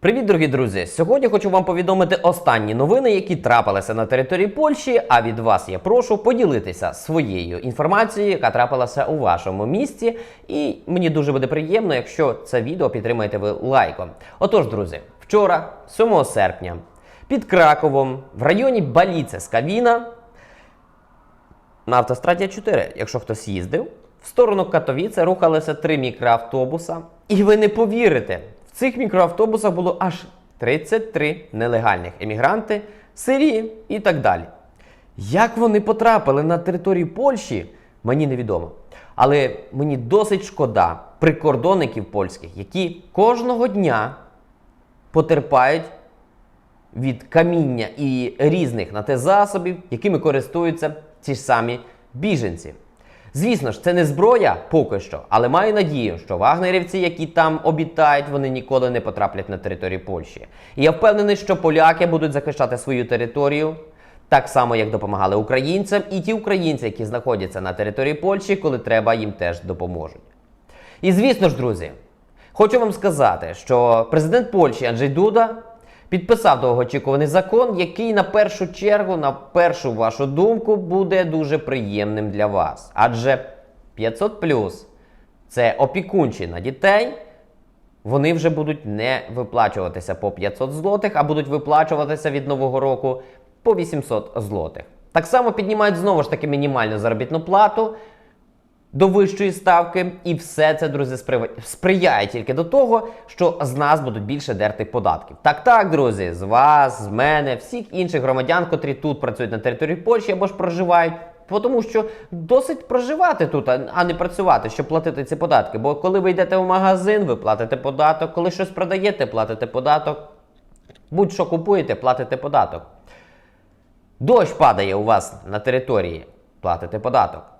Привіт, дорогі друзі! Сьогодні хочу вам повідомити останні новини, які трапилися на території Польщі. А від вас я прошу поділитися своєю інформацією, яка трапилася у вашому місті. І мені дуже буде приємно, якщо це відео підтримаєте ви лайком. Отож, друзі, вчора, 7 серпня, під Краковом, в районі Баліце Скавіна, на автостраді 4, якщо хтось їздив, в сторону Катовіце рухалися три мікроавтобуса. І ви не повірите, цих мікроавтобусах було аж 33 нелегальних емігранти, сирії і так далі. Як вони потрапили на територію Польщі, мені невідомо. Але мені досить шкода прикордонників польських, які кожного дня потерпають від каміння і різних на те засобів, якими користуються ці ж самі біженці. Звісно ж, це не зброя поки що, але маю надію, що вагнерівці, які там обітають, вони ніколи не потраплять на територію Польщі. І я впевнений, що поляки будуть захищати свою територію. Так само, як допомагали українцям, і ті українці, які знаходяться на території Польщі, коли треба, їм теж допоможуть. І звісно ж, друзі, хочу вам сказати, що президент Польщі Анджей Дуда підписав довгоочікуваний закон, який на першу чергу, на першу вашу думку, буде дуже приємним для вас. Адже 500 це опікунчі на дітей. Вони вже будуть не виплачуватися по 500 злотих, а будуть виплачуватися від нового року по 800 злотих. Так само піднімають знову ж таки мінімальну заробітну плату до вищої ставки, і все це, друзі, сприяє тільки до того, що з нас будуть більше дерти податків. Так, так, друзі, з вас, з мене, всіх інших громадян, котрі тут працюють на території Польщі або ж проживають. Тому що досить проживати тут, а не працювати, щоб платити ці податки. Бо коли ви йдете в магазин, ви платите податок, коли щось продаєте, платите податок. Будь-що купуєте, платите податок. Дощ падає у вас на території, платите податок.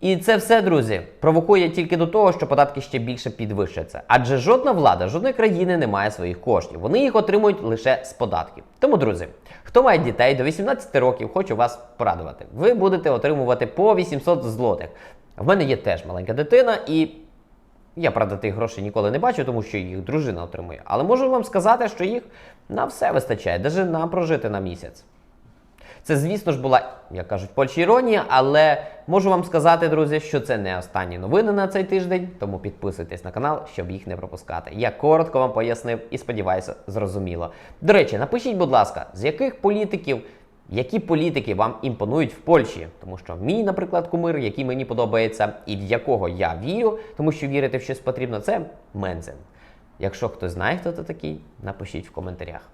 І це все, друзі, провокує тільки до того, що податки ще більше підвищаться. Адже жодна влада, жодної країни не має своїх коштів. Вони їх отримують лише з податків. Тому, друзі, хто має дітей до 18 років, хочу вас порадувати. Ви будете отримувати по 800 злотих. В мене є теж маленька дитина, і я, правда, тих грошей ніколи не бачу, тому що їх дружина отримує. Але можу вам сказати, що їх на все вистачає, навіть на прожити на місяць. Це, звісно ж, була, як кажуть, в Польщі іронія, але можу вам сказати, друзі, що це не останні новини на цей тиждень, тому підписуйтесь на канал, щоб їх не пропускати. Я коротко вам пояснив і сподіваюся, зрозуміло. До речі, напишіть, будь ласка, з яких політиків, які політики вам імпонують в Польщі, тому що мій, наприклад, кумир, який мені подобається, і в якого я вірю, тому що вірити в щось потрібно, це Мензен. Якщо хтось знає, хто це такий, напишіть в коментарях.